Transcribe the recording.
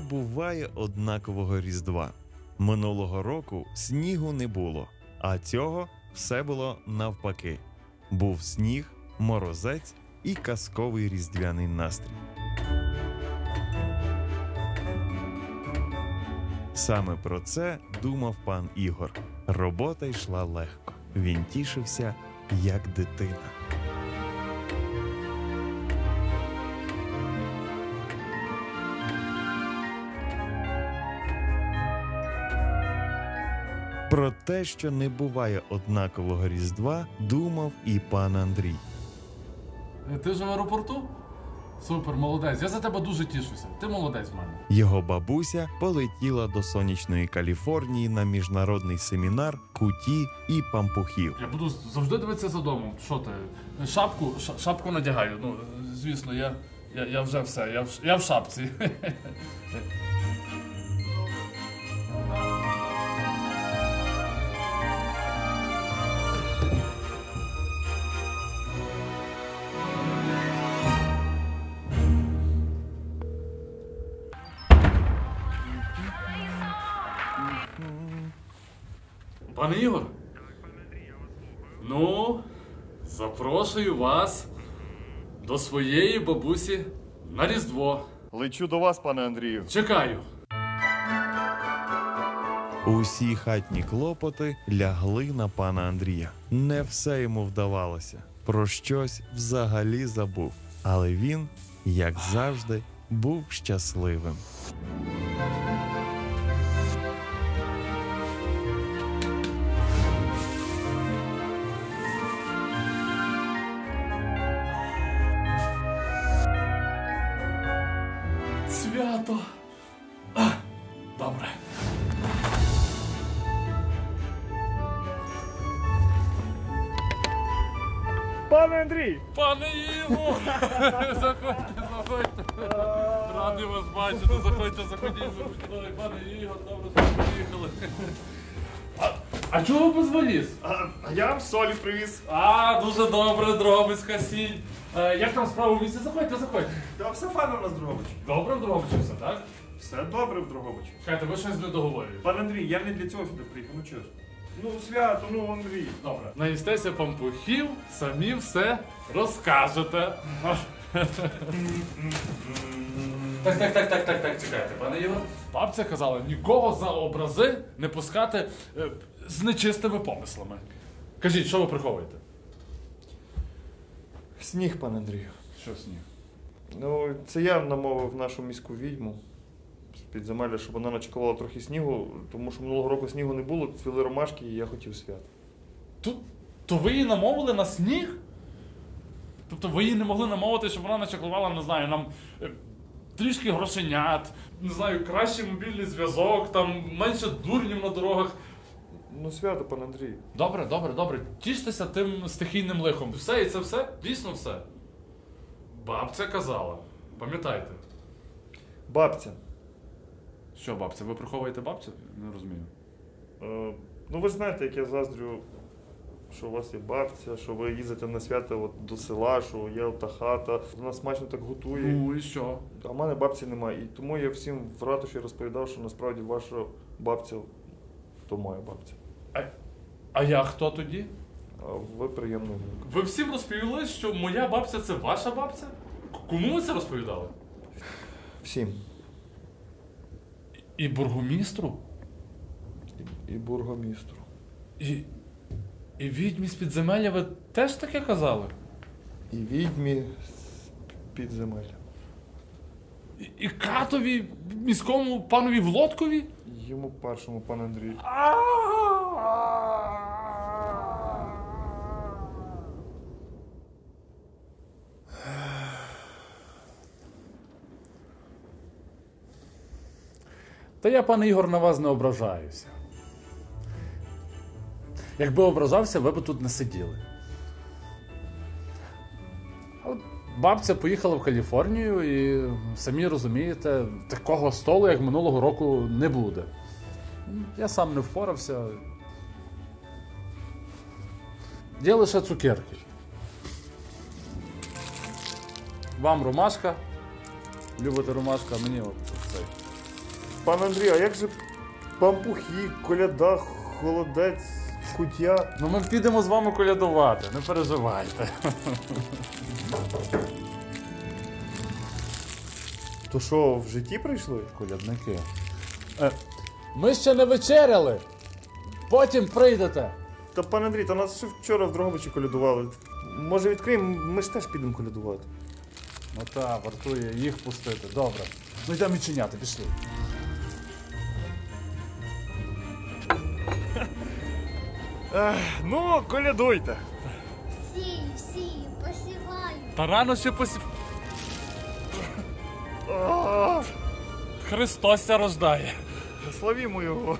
Буває однакового Різдва. Минулого року снігу не було, а цього все було навпаки. Був сніг, морозець і казковий різдвяний настрій. Саме про це думав пан Ігор. Робота йшла легко. Він тішився, як дитина. Про те, що не буває однакового Різдва, думав і пан Андрій. Е, Ти вже в аеропорту? Супер, молодець. Я за тебе дуже тішуся. Ти молодець в мене. Його бабуся полетіла до сонячної Каліфорнії на міжнародний семінар куті і пампухів. Я буду завжди дивитися за домом. Що ти? Шапку, ша- шапку надягаю. Ну, звісно, я, я, я вже все, я в, я в шапці. Пане Ігор. Ну, запрошую вас до своєї бабусі на Різдво. Лечу до вас, пане Андрію. Чекаю. Усі хатні клопоти лягли на пана Андрія. Не все йому вдавалося. Про щось взагалі забув. Але він, як завжди, був щасливим. Свято. А, добре. Пане Андрій! Пане Іво! Заходьте, заходьте. Радий вас бачити. Заходьте, заходіть, заходіть. Ой, Пане Ігор, добре, що приїхали. А, чого без валіз? А, я вам солі привіз. А, дуже добре, Дрогобицька сіль. Е, як там справа в місті? Заходьте, заходьте. Та все файно у нас в Добре в Дрогобичі все, так? Все добре в Дрогобичі. Чекайте, ви щось не договорюєте. Пане Андрій, я не для цього сюди приїхав, ну чесно. Ну, свято, ну Андрій. Добре. Наїстеся пампухів, самі все розкажете. Так, так, так, так, так, так, чекайте, пане Ігор. Бабця казала, нікого за образи не пускати е, з нечистими помислами. Кажіть, що ви приховуєте? Сніг, пане Андрію. Що сніг? Ну, це я намовив нашу міську відьму з підземелля, щоб вона начекувала трохи снігу, тому що минулого року снігу не було, цвіли ромашки, і я хотів свят. То, то ви її намовили на сніг? Тобто ви її не могли намовити, щоб вона начеклувала, не знаю, нам е, трішки грошенят, не знаю, кращий мобільний зв'язок, там менше дурнів на дорогах. Ну, свято, пане Андрій. Добре, добре, добре. Тіштеся тим стихійним лихом. Все, і це все? Дійсно все. Бабця казала. Пам'ятайте. Бабця. Що, бабця, ви приховуєте бабцю? Не розумію. Е, ну, ви ж знаєте, як я заздрю, що у вас є бабця, що ви їздите на свято от, до села, що є та хата, вона смачно так готує. Ну і що? А в мене бабці немає. І тому я всім в ратуші розповідав, що насправді ваша бабця то моя бабця. А, а я хто тоді? А ви приємний внук. Ви всім розповіли, що моя бабця це ваша бабця? К- Кому ви це розповідали? Всім. І бургомістру? І, і бургомістру. І, і відьмі з підземелля ви теж таке казали? І відьмі з підземелля. І, і катові міському панові Влодкові? Йому першому, пан Андрій. Та я, пане Ігор, на вас не ображаюся. Якби ображався, ви б тут не сиділи. Бабця поїхала в Каліфорнію і самі розумієте, такого столу, як минулого року, не буде. Я сам не впорався. Є лише цукерки. Вам ромашка. Любите ромашка, а мені от цей. Пан Андрій, а як же пампухи, коляда, холодець, кутя? Ну ми підемо з вами колядувати, не переживайте. То що, в житті прийшли? Колядники. Е, ми ще не вечеряли. Потім прийдете. Та пан Андрій, та нас ще вчора в Дрогобичі колядували. Може відкриємо, ми ж теж підемо колядувати. Ну та, вартує їх пустити. Добре. Ну йдемо відчиняти, пішли. Ну, колядуйте. Сію, сію, посіваю. Та рано ще посів. А, Христос ся рождає. Славімо його.